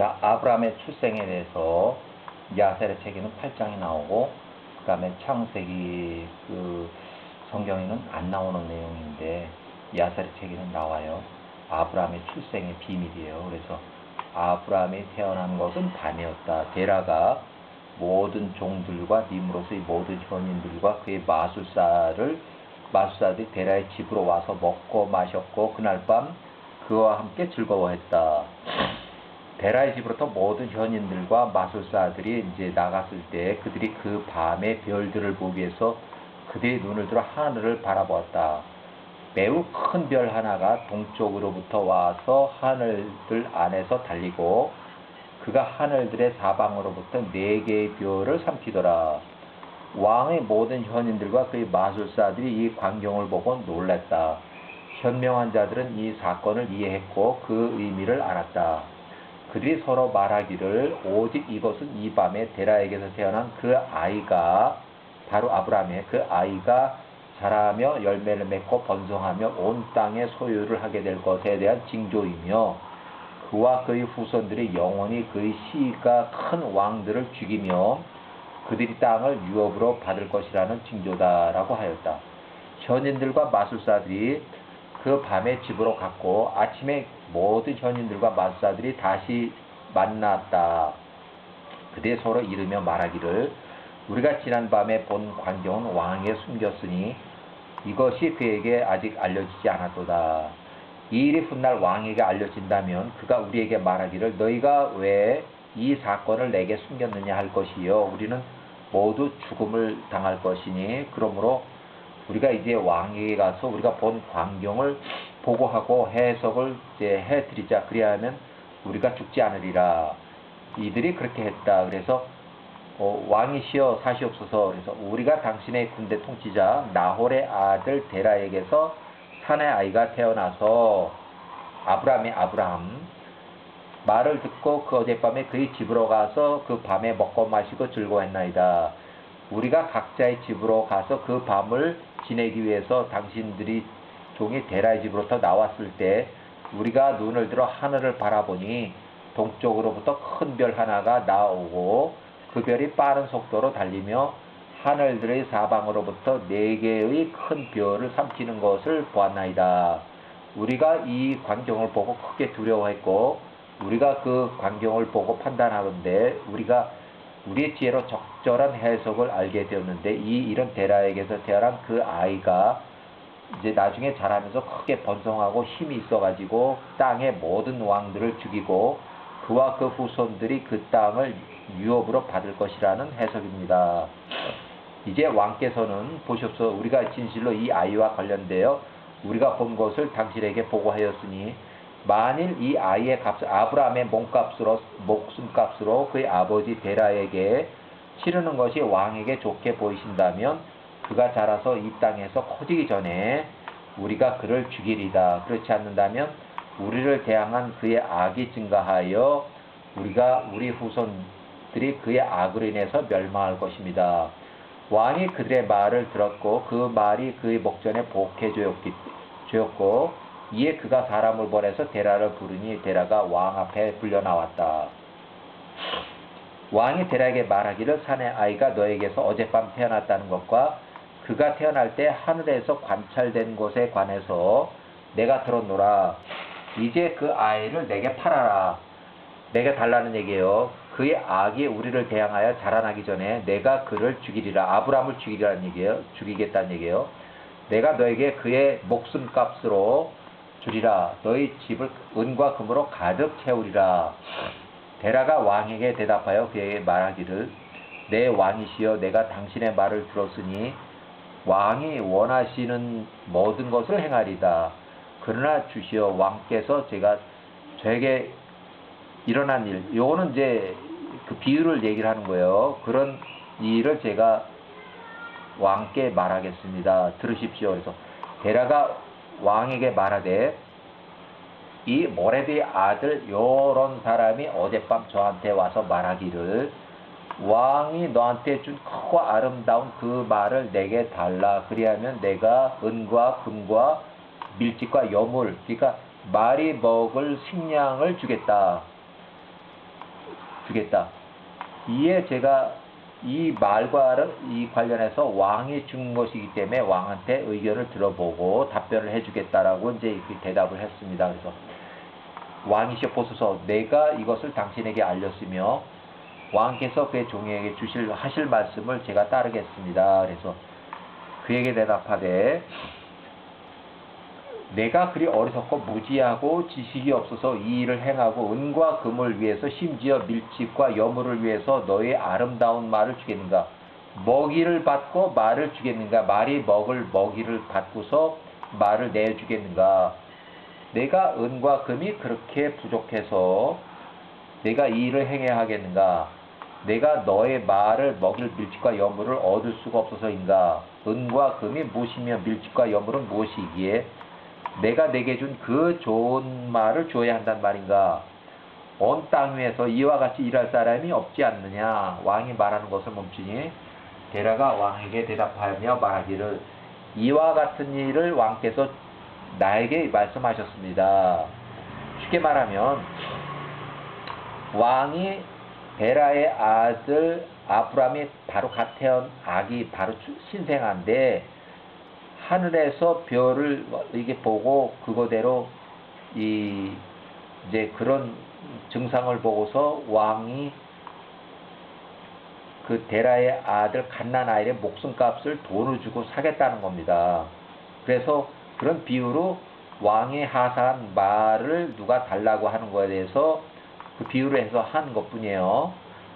자, 아브라함의 출생에 대해서 야셀의 책에는 8장이 나오고, 그 다음에 창세기 그 성경에는 안 나오는 내용인데, 야셀의 책에는 나와요. 아브라함의 출생의 비밀이에요. 그래서 아브라함이 태어난 것은 밤이었다. 데라가 모든 종들과 님으로서의 모든 현인들과 그의 마술사를 마술사들이 데라의 집으로 와서 먹고 마셨고 그날 밤 그와 함께 즐거워했다. 데라의 집으로부터 모든 현인들과 마술사들이 이제 나갔을 때 그들이 그 밤의 별들을 보기 위해서 그들의 눈을 들어 하늘을 바라보았다. 매우 큰 별 하나가 동쪽으로부터 와서 하늘들 안에서 달리고 그가 하늘들의 사방으로부터 네 개의 별을 삼키더라. 왕의 모든 현인들과 그의 마술사들이 이 광경을 보고 놀랐다. 현명한 자들은 이 사건을 이해했고 그 의미를 알았다. 그들이 서로 말하기를 오직 이것은 이 밤에 데라에게서 태어난 그 아이가 바로 아브라함의 그 아이가 자라며 열매를 맺고 번성하며 온 땅의 소유를 하게 될 것에 대한 징조이며 그와 그의 후손들이 영원히 그의 시가 큰 왕들을 죽이며 그들이 땅을 유업으로 받을 것이라는 징조다라고 하였다. 현인들과 마술사들이 그 밤에 집으로 갔고 아침에 모든 현인들과 마술사들이 다시 만났다. 그대 서로 이르며 말하기를 우리가 지난 밤에 본 광경은 왕에게 숨겼으니 이것이 그에게 아직 알려지지 않았도다. 이 일이 훗날 왕에게 알려진다면 그가 우리에게 말하기를 너희가 왜 이 사건을 내게 숨겼느냐 할 것이요 우리는 모두 죽음을 당할 것이니 그러므로 우리가 이제 왕에게 가서 우리가 본 광경을 보고하고 해석을 이제 해드리자. 그리하면 우리가 죽지 않으리라. 이들이 그렇게 했다. 그래서 어, 왕이시여 사시옵소서. 그래서 우리가 당신의 군대 통치자 나홀의 아들 데라에게서 산의 아이가 태어나서 아브라함의 아브라함 말을 듣고 그 어젯밤에 그의 집으로 가서 그 밤에 먹고 마시고 즐거워했나이다. 우리가 각자의 집으로 가서 그 밤을 지내기 위해서 당신들이 종이 데라의 집으로부터 나왔을 때 우리가 눈을 들어 하늘을 바라보니 동쪽으로부터 큰 별 하나가 나오고 그 별이 빠른 속도로 달리며 하늘들의 사방으로부터 네 개의 큰 별을 삼키는 것을 보았나이다. 우리가 이 광경을 보고 크게 두려워했고 우리가 그 광경을 보고 판단하는데 우리가 우리의 지혜로 적절한 해석을 알게 되었는데 이 이런 데라에게서 태어난 그 아이가 이제 나중에 자라면서 크게 번성하고 힘이 있어가지고 땅의 모든 왕들을 죽이고 그와 그 후손들이 그 땅을 유업으로 받을 것이라는 해석입니다. 이제 왕께서는 보십시오. 우리가 진실로 이 아이와 관련되어 우리가 본 것을 당신에게 보고하였으니 만일 이 아이의 값, 아브라함의 몸값으로, 목숨값으로 그의 아버지 데라에게 치르는 것이 왕에게 좋게 보이신다면 그가 자라서 이 땅에서 커지기 전에 우리가 그를 죽이리다. 그렇지 않는다면 우리를 대항한 그의 악이 증가하여 우리가 우리 후손들이 그의 악으로 인해서 멸망할 것입니다. 왕이 그들의 말을 들었고 그 말이 그의 목전에 복해 주었고 이에 그가 사람을 보내서 데라를 부르니 데라가 왕 앞에 불려 나왔다. 왕이 데라에게 말하기를 산의 아이가 너에게서 어젯밤 태어났다는 것과 그가 태어날 때 하늘에서 관찰된 것에 관해서 내가 들었노라. 이제 그 아이를 내게 팔아라. 내게 달라는 얘기예요. 그의 악이 우리를 대항하여 자라나기 전에 내가 그를 죽이리라. 아브라함을 죽이리라는 얘기예요. 죽이겠다는 얘기예요. 내가 너에게 그의 목숨값으로 주리라 너희 집을 은과 금으로 가득 채우리라 데라가 왕에게 대답하여 그에게 말하기를 내 왕이시여 내가 당신의 말을 들었으니 왕이 원하시는 모든 것을 행하리다. 그러나 주시어 왕께서 제가 저에게 일어난 일 요거는 이제 그 비유를 얘기를 하는 거예요. 그런 일을 제가 왕께 말하겠습니다. 들으십시오. 그래서 데라가 왕에게 말하되 이 모레드의 아들 요런 사람이 어젯밤 저한테 와서 말하기를 왕이 너한테 준 크고 아름다운 그 말을 내게 달라 그리하면 내가 은과 금과 밀집과 여물 그러니까 말이 먹을 식량을 주겠다 주겠다. 이에 제가 이 말과 이 관련해서 왕이 준 것이기 때문에 왕한테 의견을 들어보고 답변을 해주겠다라고 이제 대답을 했습니다. 그래서 왕이시여 보소서 내가 이것을 당신에게 알렸으며 왕께서 그의 종에게 주실 하실 말씀을 제가 따르겠습니다. 그래서 그에게 대답하되 내가 그리 어리석고 무지하고 지식이 없어서 이 일을 행하고 은과 금을 위해서 심지어 밀집과 여물을 위해서 너의 아름다운 말을 주겠는가? 먹이를 받고 말을 주겠는가? 말이 먹을 먹이를 받고서 말을 내주겠는가? 내가 은과 금이 그렇게 부족해서 내가 이 일을 행해야 하겠는가? 내가 너의 말을 먹일 밀집과 여물을 얻을 수가 없어서인가? 은과 금이 무엇이며 밀집과 여물은 무엇이기에 내가 내게 준 그 좋은 말을 줘야 한단 말인가? 온 땅 위에서 이와 같이 일할 사람이 없지 않느냐? 왕이 말하는 것을 멈추니 데라가 왕에게 대답하며 말하기를 이와 같은 일을 왕께서 나에게 말씀하셨습니다. 쉽게 말하면 왕이 베라의 아들 아브람이 바로 갓 태어난 아기 바로 주- 신생아인데 하늘에서 별을 이게 보고 그거대로 이 이제 그런 증상을 보고서 왕이 그 데라의 아들 갓난 아이의 목숨값을 돈을 주고 사겠다는 겁니다. 그래서 그런 비유로 왕이 하사한 말을 누가 달라고 하는 거에 대해서 그 비유로 해서 한 것뿐이에요.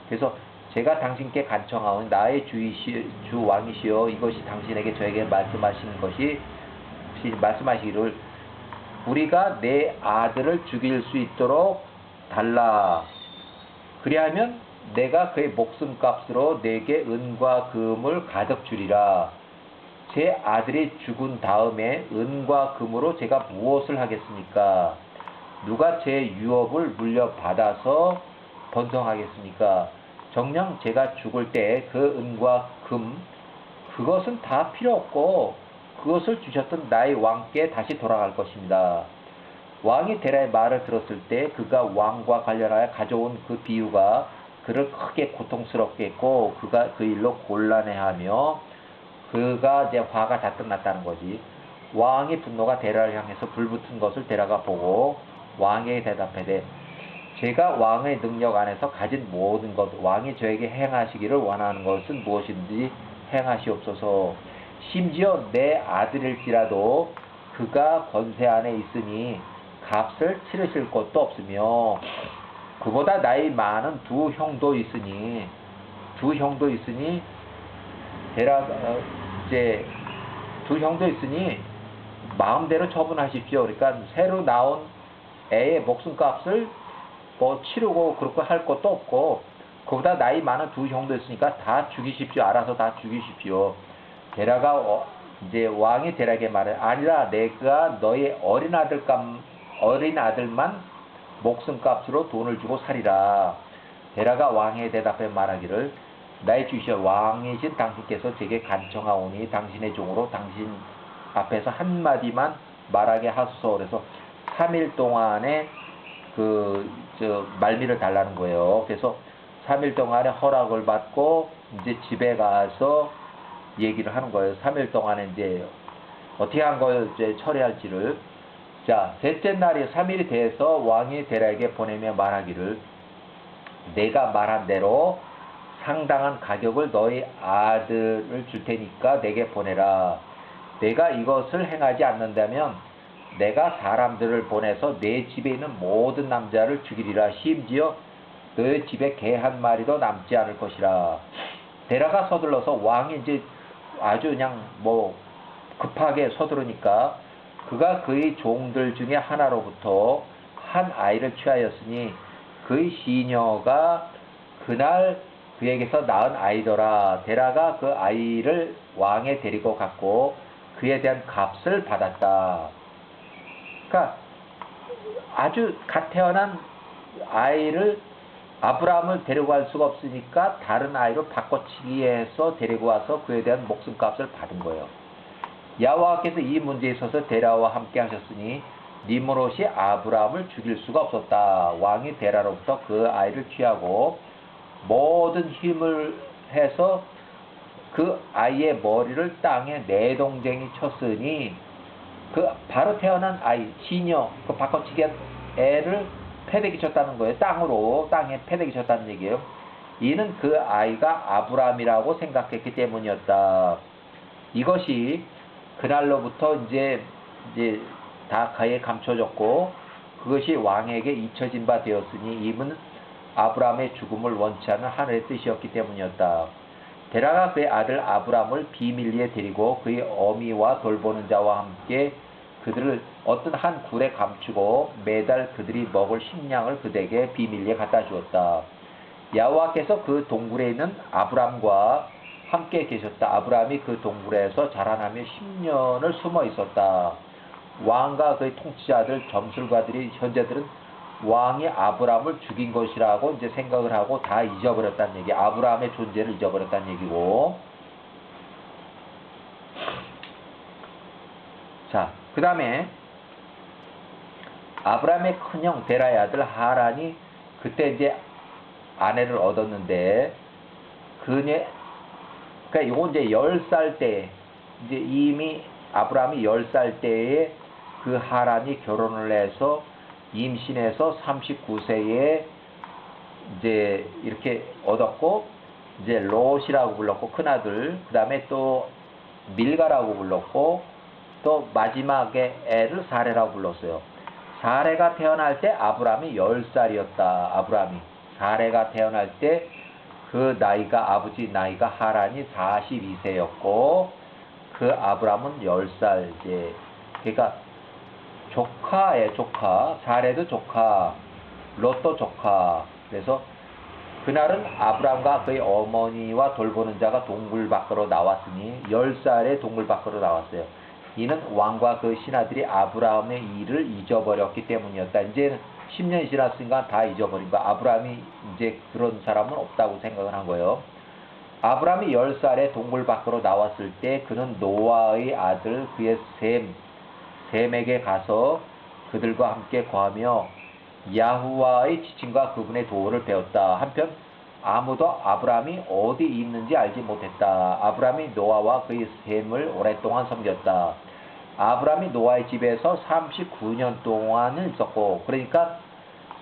그래서 제가 당신께 간청하오니 나의 주이시 주 왕이시여 이것이 당신에게 저에게 말씀하시는 것이 말씀하시기를 우리가 내 아들을 죽일 수 있도록 달라. 그리하면 내가 그의 목숨값으로 내게 은과 금을 가득 주리라. 제 아들이 죽은 다음에 은과 금으로 제가 무엇을 하겠습니까? 누가 제 유업을 물려받아서 번성하겠습니까? 정녕 제가 죽을 때 그 은과 금, 그것은 다 필요 없고 그것을 주셨던 나의 왕께 다시 돌아갈 것입니다. 왕이 데라의 말을 들었을 때 그가 왕과 관련하여 가져온 그 비유가 그를 크게 고통스럽게 했고 그가 그 일로 곤란해하며 그가 이제 화가 다 끝났다는 거지. 왕의 분노가 데라를 향해서 불붙은 것을 데라가 보고 왕에게 대답하되 제가 왕의 능력 안에서 가진 모든 것 왕이 저에게 행하시기를 원하는 것은 무엇인지 행하시옵소서. 심지어 내 아들일지라도 그가 권세 안에 있으니 값을 치르실 것도 없으며 그보다 나이 많은 두 형도 있으니 두 형도 있으니 데라 어, 이제 두 형도 있으니 마음대로 처분하십시오. 그러니까 새로 나온 애의 목숨값을 뭐 치르고 그렇게 할 것도 없고 그보다 나이 많은 두 형도 있으니까 다 죽이십시오. 알아서 다 죽이십시오. 데라가 어, 이제 왕이 데라에게 말해 아니라 내가 너의 어린 아들감 어린 아들만 목숨값으로 돈을 주고 살이라. 데라가 왕에 대답해 말하기를 나의 주시여 왕이신 당신께서 제게 간청하오니 당신의 종으로 당신 앞에서 한마디만 말하게 하소서 그래서 3일 동안에 그 저 말미를 달라는 거예요. 그래서 3일 동안에 허락을 받고 이제 집에 가서 얘기를 하는 거예요. 3일 동안에 이제 어떻게 한 걸 이제 처리할지를 자, 셋째 날이 3일이 돼서 왕이 데라에게 보내며 말하기를 내가 말한 대로 상당한 가격을 너희 아들을 줄 테니까 내게 보내라. 내가 이것을 행하지 않는다면 내가 사람들을 보내서 내 집에 있는 모든 남자를 죽이리라. 심지어 너의 집에 개 한 마리도 남지 않을 것이라. 데라가 서둘러서 왕이 이제 아주 그냥 뭐 급하게 서두르니까 그가 그의 종들 중에 하나로부터 한 아이를 취하였으니 그의 시녀가 그날 그에게서 낳은 아이더라. 데라가 그 아이를 왕에 데리고 갔고 그에 대한 값을 받았다. 그러니까 아주 갓 태어난 아이를 아브라함을 데리고 갈 수가 없으니까 다른 아이로 바꿔치기 해서 데리고 와서 그에 대한 목숨값을 받은 거예요. 야와께서 이 문제에 있어서 데라와 함께 하셨으니 니므롯이 아브라함을 죽일 수가 없었다. 왕이 데라로부터 그 아이를 취하고 모든 힘을 해서 그 아이의 머리를 땅에 내 동생이 쳤으니 그 바로 태어난 아이 시녀 그 바꿔치기 한 애를 패대기 쳤다는 거예요. 땅으로 땅에 패대기 쳤다는 얘기예요. 이는 그 아이가 아브라함이라고 생각했기 때문이었다. 이것이 그날로부터 이제 이제 다 가에 감춰졌고 그것이 왕에게 잊혀진 바 되었으니 이는 아브라함의 죽음을 원치 않은 하늘의 뜻이었기 때문이었다. 데라가 그의 아들 아브라함을 비밀리에 데리고 그의 어미와 돌보는 자와 함께 그들을 어떤 한 굴에 감추고 매달 그들이 먹을 식량을 그들에게 비밀리에 갖다 주었다. 야호와께서 그 동굴에 있는 아브람과 함께 계셨다. 아브라함이 그 동굴에서 자라나며 10년을 숨어 있었다. 왕과 그의 통치자들, 점술가들이 현재들은 왕이 아브라함을 죽인 것이라고 이제 생각을 하고 다 잊어버렸다는 얘기. 아브라함의 존재를 잊어버렸다는 얘기고. 자, 그 다음에 아브라함의 큰형 데라의 아들 하란이 그때 이제 아내를 얻었는데 그녀 그러니까 요거 이제 10살 때 이제 이미 아브라함이 10살 때에 그 하란이 결혼을 해서 임신해서 39세에 이제 이렇게 얻었고 이제 롯이라고 불렀고 큰아들 그 다음에 또 밀가라고 불렀고 또 마지막에 애를 사레라고 불렀어요. 사레가 태어날 때 아브라함이 10살이었다. 아브라함이 사레가 태어날 때 그 나이가 아버지 나이가 하란이 42세였고 그 아브라함은 10살 이제 그러니까 조카의 조카 사레도 조카 롯도 조카 그래서 그날은 아브라함과 그의 어머니와 돌보는 자가 동굴 밖으로 나왔으니 10살에 동굴 밖으로 나왔어요. 이는 왕과 그 신하들이 아브라함의 일을 잊어버렸기 때문이었다. 이제 10년이 지났으니까 다 잊어버린 거. 아브라함이 이제 그런 사람은 없다고 생각을 한 거예요. 아브라함이 10살에 동굴 밖으로 나왔을 때 그는 노아의 아들 그의 셈, 셈에게 가서 그들과 함께 거하며 야후와의 지침과 그분의 도를 배웠다. 한편 아무도 아브라함이 어디 있는지 알지 못했다. 아브라함이 노아와 그의 셈을 오랫동안 섬겼다. 아브라함이 노아의 집에서 39년 동안을 있었고 그러니까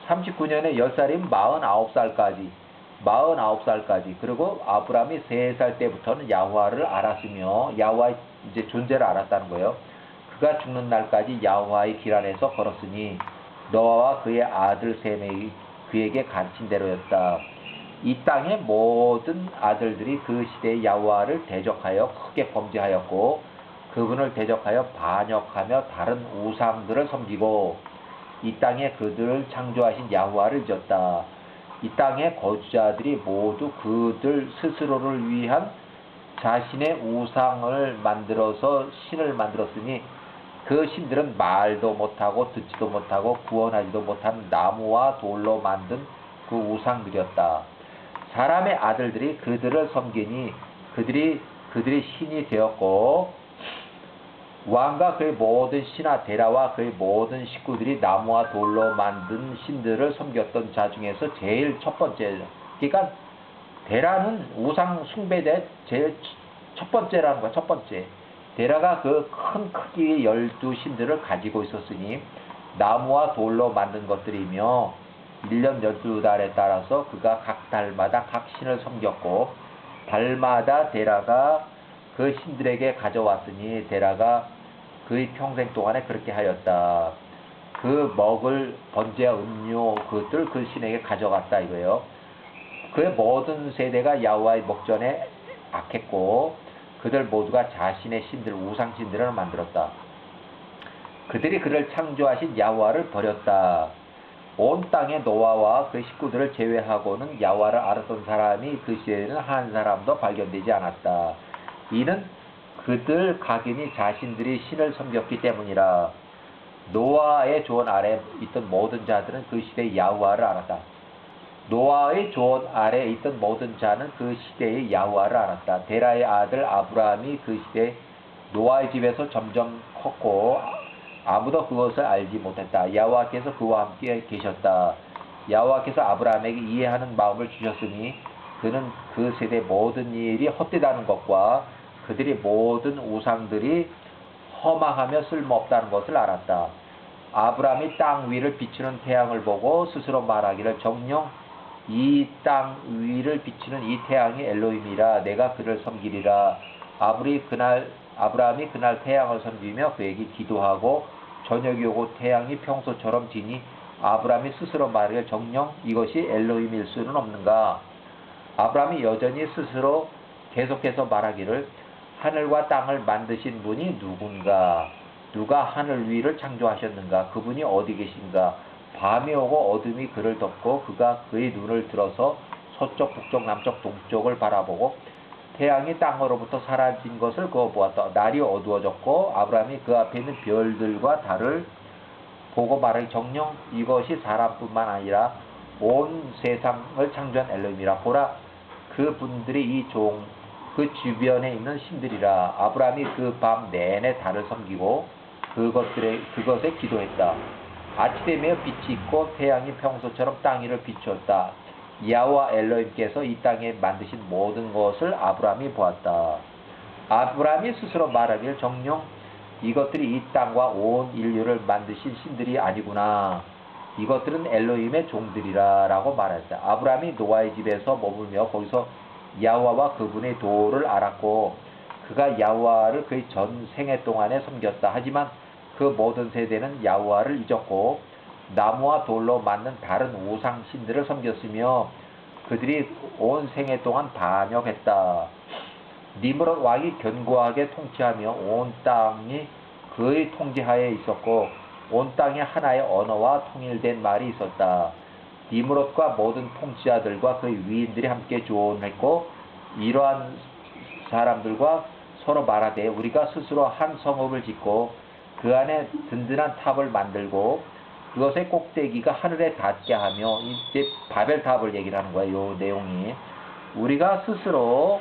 39년에 10살이면 49살까지 49살까지 그리고 아브라함이 3살 때부터는 야후와를 알았으며 야후와의 이제 존재를 알았다는 거예요. 그가 죽는 날까지 야후와의 길 안에서 걸었으니 노아와 그의 아들 셈이 그에게 가르친 대로였다. 이 땅의 모든 아들들이 그 시대의 야후와를 대적하여 크게 범죄하였고 그분을 대적하여 반역하며 다른 우상들을 섬기고 이 땅에 그들을 창조하신 야후와를 잊었다. 이 땅의 거주자들이 모두 그들 스스로를 위한 자신의 우상을 만들어서 신을 만들었으니 그 신들은 말도 못하고 듣지도 못하고 구원하지도 못한 나무와 돌로 만든 그 우상들이었다. 사람의 아들들이 그들을 섬기니 그들이 그들의 신이 되었고 왕과 그의 모든 신하 데라와 그의 모든 식구들이 나무와 돌로 만든 신들을 섬겼던 자 중에서 제일 첫 번째. 그러니까 데라는 우상 숭배대 제일 첫 번째라는 거야 첫 번째. 데라가 그 큰 크기의 열두 신들을 가지고 있었으니 나무와 돌로 만든 것들이며 1년 12달에 따라서 그가 각 달마다 각 신을 섬겼고 달마다 데라가 그 신들에게 가져왔으니 데라가 그의 평생 동안에 그렇게 하였다. 그 먹을 번제와 음료 그것들 그 신에게 가져갔다 이거예요. 그의 모든 세대가 야후와의 목전에 악했고 그들 모두가 자신의 신들 우상 신들을 만들었다. 그들이 그를 창조하신 야후와를 버렸다. 온 땅의 노아와 그 식구들을 제외하고는 야후와를 알았던 사람이 그 시대에는 한 사람도 발견되지 않았다. 이는 그들 각인이 자신들이 신을 섬겼기 때문이라 노아의 조언 아래 있던 모든 자들은 그 시대의 야후와를 알았다. 노아의 조언 아래 있던 모든 자는 그 시대의 야후와를 알았다. 데라의 아들 아브라함이 그 시대 노아의 집에서 점점 컸고 아무도 그것을 알지 못했다. 야호와께서 그와 함께 계셨다. 야호와께서 아브라함에게 이해하는 마음을 주셨으니 그는 그 세대 모든 일이 헛되다는 것과 그들의 모든 우상들이 허망하며 쓸모없다는 것을 알았다. 아브라함이 땅 위를 비추는 태양을 보고 스스로 말하기를 정녕 이땅 위를 비추는 이 태양이 엘로힘이라 내가 그를 섬기리라. 아브리 그날 아브라함이 그날 태양을 섬기며 그에게 기도하고 저녁이 오고 태양이 평소처럼 지니 아브라함이 스스로 말하기를 정녕 이것이 엘로힘일 수는 없는가. 아브라함이 여전히 스스로 계속해서 말하기를 하늘과 땅을 만드신 분이 누군가? 누가 하늘 위를 창조하셨는가? 그분이 어디 계신가? 밤이 오고 어둠이 그를 덮고 그가 그의 눈을 들어서 서쪽, 북쪽, 남쪽, 동쪽을 바라보고 태양이 땅으로부터 사라진 것을 그어 보았다. 날이 어두워졌고 아브라함이 그 앞에 있는 별들과 달을 보고 말하기 정령 이것이 사람뿐만 아니라 온 세상을 창조한 엘로힘이라 보라 그 분들이 이 종 그 주변에 있는 신들이라 아브라함이 그 밤 내내 달을 섬기고 그것들의 그것에 기도했다. 되며 빛이 있고 태양이 평소처럼 땅 위를 비추었다. 야와 엘로힘께서 이 땅에 만드신 모든 것을 아브라함이 보았다. 아브라함이 스스로 말하기를 정령 이것들이 이 땅과 온 인류를 만드신 신들이 아니구나. 이것들은 엘로힘의 종들이라 라고 말했다. 아브라함이 노아의 집에서 머물며 거기서 야와와 그분의 도를 알았고 그가 야와를 그의 전 생애 동안에 섬겼다. 하지만 그 모든 세대는 야와를 잊었고 나무와 돌로 만든 다른 우상 신들을 섬겼으며 그들이 온 생애 동안 반역했다. 니므롯 왕이 견고하게 통치하며 온 땅이 그의 통제하에 있었고 온 땅에 하나의 언어와 통일된 말이 있었다. 니므롯과 모든 통치자들과 그의 위인들이 함께 조언했고 이러한 사람들과 서로 말하되 우리가 스스로 한 성읍을 짓고 그 안에 든든한 탑을 만들고 그것의 꼭대기가 하늘에 닿게 하며 이제 바벨탑을 얘기를 하는 거예요. 이 내용이 우리가 스스로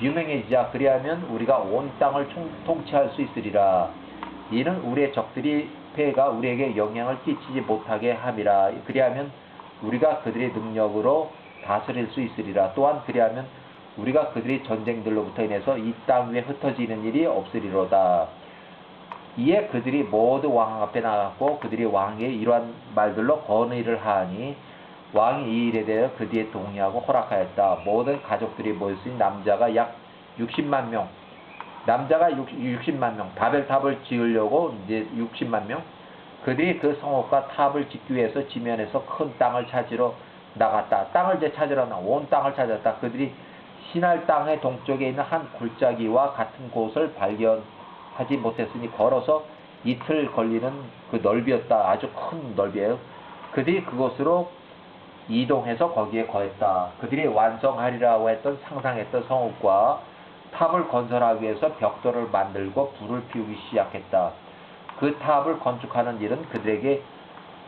유명해지자 그리하면 우리가 온 땅을 총- 통치할 수 있으리라. 이는 우리의 적들이 폐가 우리에게 영향을 끼치지 못하게 함이라. 그리하면 우리가 그들의 능력으로 다스릴 수 있으리라. 또한 그리하면 우리가 그들의 전쟁들로부터 인해서 이 땅 위에 흩어지는 일이 없으리로다. 이에 그들이 모두 왕 앞에 나갔고 그들이 왕에게 이러한 말들로 건의를 하니 왕이 이 일에 대해 그 뒤에 동의하고 허락하였다. 모든 가족들이 모였으니 남자가 약 60만 명, 남자가 60, 만 명, 바벨탑을 지으려고 이제 60만 명. 그들이 그 성읍과 탑을 짓기 위해서 지면에서 큰 땅을 찾으러 나갔다. 땅을 이제 찾으러 나, 온 땅을 찾았다. 그들이 신할 땅의 동쪽에 있는 한 골짜기와 같은 곳을 발견 하지 못했으니 걸어서 이틀 걸리는 그 넓이였다. 아주 큰 넓이에요. 그들이 그곳으로 이동해서 거기에 거했다. 그들이 완성하리라고 했던 상상했던 성읍과 탑을 건설하기 위해서 벽돌을 만들고 불을 피우기 시작했다. 그 탑을 건축하는 일은 그들에게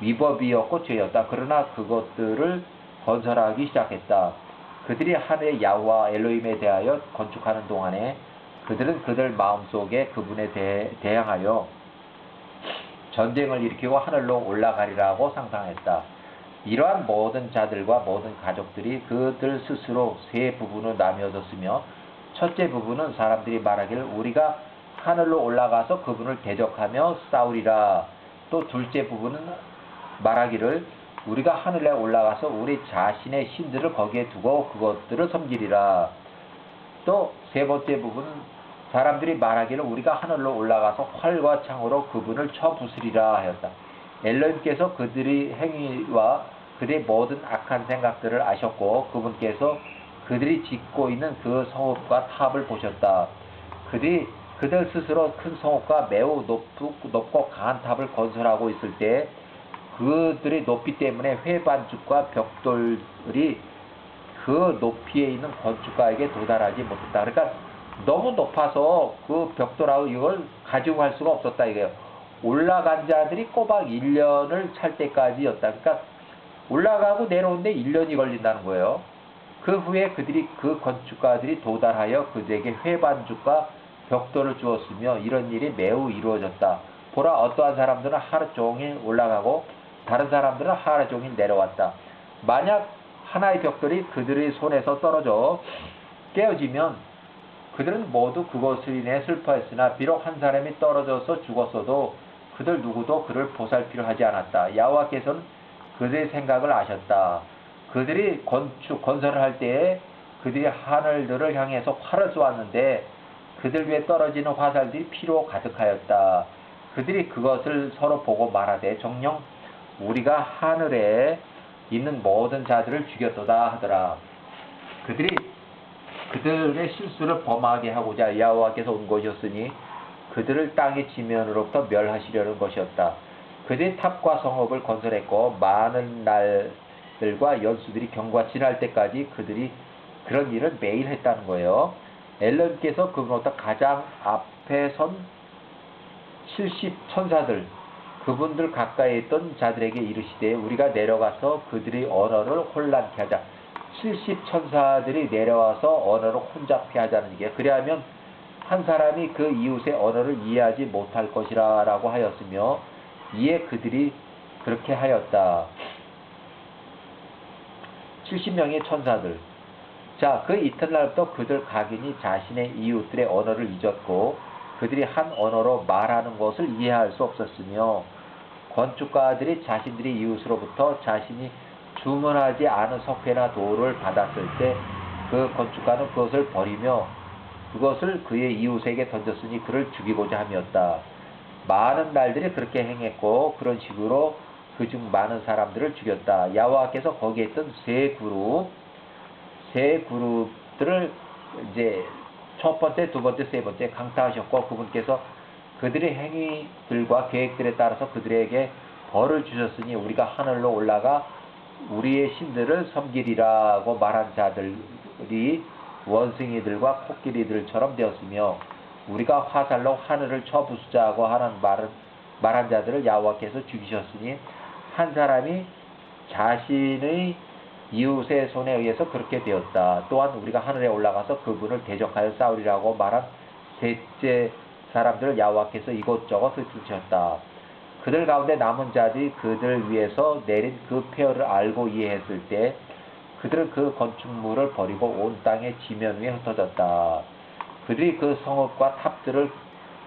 위법이었고 죄였다. 그러나 그것들을 건설하기 시작했다. 그들이 하늘의 야와 엘로힘에 대하여 건축하는 동안에 그들은 그들 마음속에 그분에 대, 대항하여 전쟁을 일으키고 하늘로 올라가리라고 상상했다. 이러한 모든 자들과 모든 가족들이 그들 스스로 세 부분으로 나뉘어졌으며 첫째 부분은 사람들이 말하기를 우리가 하늘로 올라가서 그분을 대적하며 싸우리라. 또 둘째 부분은 말하기를 우리가 하늘에 올라가서 우리 자신의 신들을 거기에 두고 그것들을 섬기리라. 또 세 번째 부분은 사람들이 말하기를 우리가 하늘로 올라가서 활과 창으로 그분을 쳐 부수리라 하였다. 엘로힘께서 그들의 행위와 그들의 모든 악한 생각들을 아셨고 그분께서 그들이 짓고 있는 그 성읍과 탑을 보셨다. 그들이 그들 스스로 큰 성읍과 매우 높고, 높고 강한 탑을 건설하고 있을 때 그들의 높이 때문에 회반죽과 벽돌이 그 높이에 있는 건축가에게 도달하지 못했다. 그러니까 너무 높아서 그 벽돌하고 이걸 가지고 갈 수가 없었다 이거예요. 올라간 자들이 꼬박 1년을 찰 때까지였다. 그러니까 올라가고 내려오는데 1년이 걸린다는 거예요. 그 후에 그들이 그 건축가들이 도달하여 그들에게 회반죽과 벽돌을 주었으며 이런 일이 매우 이루어졌다. 보라 어떠한 사람들은 하루 종일 올라가고 다른 사람들은 하루 종일 내려왔다. 만약 하나의 벽돌이 그들의 손에서 떨어져 깨어지면 그들은 모두 그것을 인해 슬퍼했으나 비록 한 사람이 떨어져서 죽었어도 그들 누구도 그를 보살피려 하지 않았다. 야호와께서는 그들의 생각을 아셨다. 그들이 건축 건설을 할 때에 그들이 하늘들을 향해서 활을 쏘았는데 그들 위에 떨어지는 화살들이 피로 가득하였다. 그들이 그것을 서로 보고 말하되 정녕 우리가 하늘에 있는 모든 자들을 죽였도다 하더라. 그들이 그들의 실수를 범하게 하고자 야호와께서 온 것이었으니 그들을 땅의 지면으로부터 멸하시려는 것이었다. 그들이 탑과 성읍을 건설했고 많은 날들과 연수들이 경과 지날 때까지 그들이 그런 일을 매일 했다는 거예요. 엘런께서 그분보다 가장 앞에 선 70 천사들 그분들 가까이 있던 자들에게 이르시되 우리가 내려가서 그들의 언어를 혼란케 하자. 70 천사들이 내려와서 언어를 혼잡케 하자는 게 그리하면 한 사람이 그 이웃의 언어를 이해하지 못할 것이라라고 하였으며 이에 그들이 그렇게 하였다. 70명의 천사들. 자, 그 이튿날부터 그들 각인이 자신의 이웃들의 언어를 잊었고 그들이 한 언어로 말하는 것을 이해할 수 없었으며 건축가들이 자신들의 이웃으로부터 자신이 주문하지 않은 석회나 돌을 받았을 때 그 건축가는 그것을 버리며 그것을 그의 이웃에게 던졌으니 그를 죽이고자 함이었다. 많은 날들이 그렇게 행했고 그런 식으로 그중 많은 사람들을 죽였다. 야호와께서 거기에 있던 세 그룹 세 그룹들을 이제 첫 번째, 두 번째, 세 번째 강타하셨고 그분께서 그들의 행위들과 계획들에 따라서 그들에게 벌을 주셨으니 우리가 하늘로 올라가 우리의 신들을 섬기리라고 말한 자들이 원숭이들과 코끼리들처럼 되었으며 우리가 화살로 하늘을 쳐 부수자고 하는 말은 말한 자들을 야호와께서 죽이셨으니 한 사람이 자신의 이웃의 손에 의해서 그렇게 되었다. 또한 우리가 하늘에 올라가서 그분을 대적하여 싸우리라고 말한 셋째 사람들을 야호와께서 이곳저곳 흩으셨다. 그들 가운데 남은 자들이 그들 위해서 내린 그 폐허를 알고 이해했을 때 그들은 그 건축물을 버리고 온 땅의 지면 위에 흩어졌다. 그들이 그 성읍과 탑들을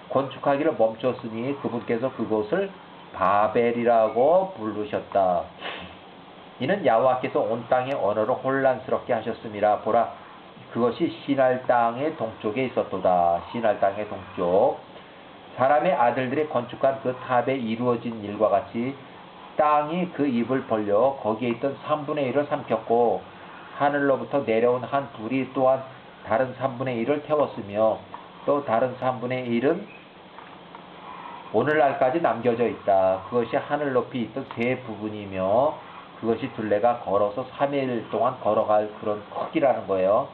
건축하기를 멈췄으니 그분께서 그곳을 바벨이라고 부르셨다. 이는 야호와께서 온 땅의 언어를 혼란스럽게 하셨음이라 보라 그것이 시날 땅의 동쪽에 있었도다. 시날 땅의 동쪽 사람의 아들들이 건축한 그 탑에 이루어진 일과 같이 땅이 그 입을 벌려 거기에 있던 3분의 1을 삼켰고 하늘로부터 내려온 한 불이 또한 다른 3분의 1을 태웠으며 또 다른 3분의 1은 오늘날까지 남겨져 있다. 그것이 하늘 높이 있던 세 부분이며 그것이 둘레가 걸어서 3일 동안 걸어갈 그런 크기라는 거예요.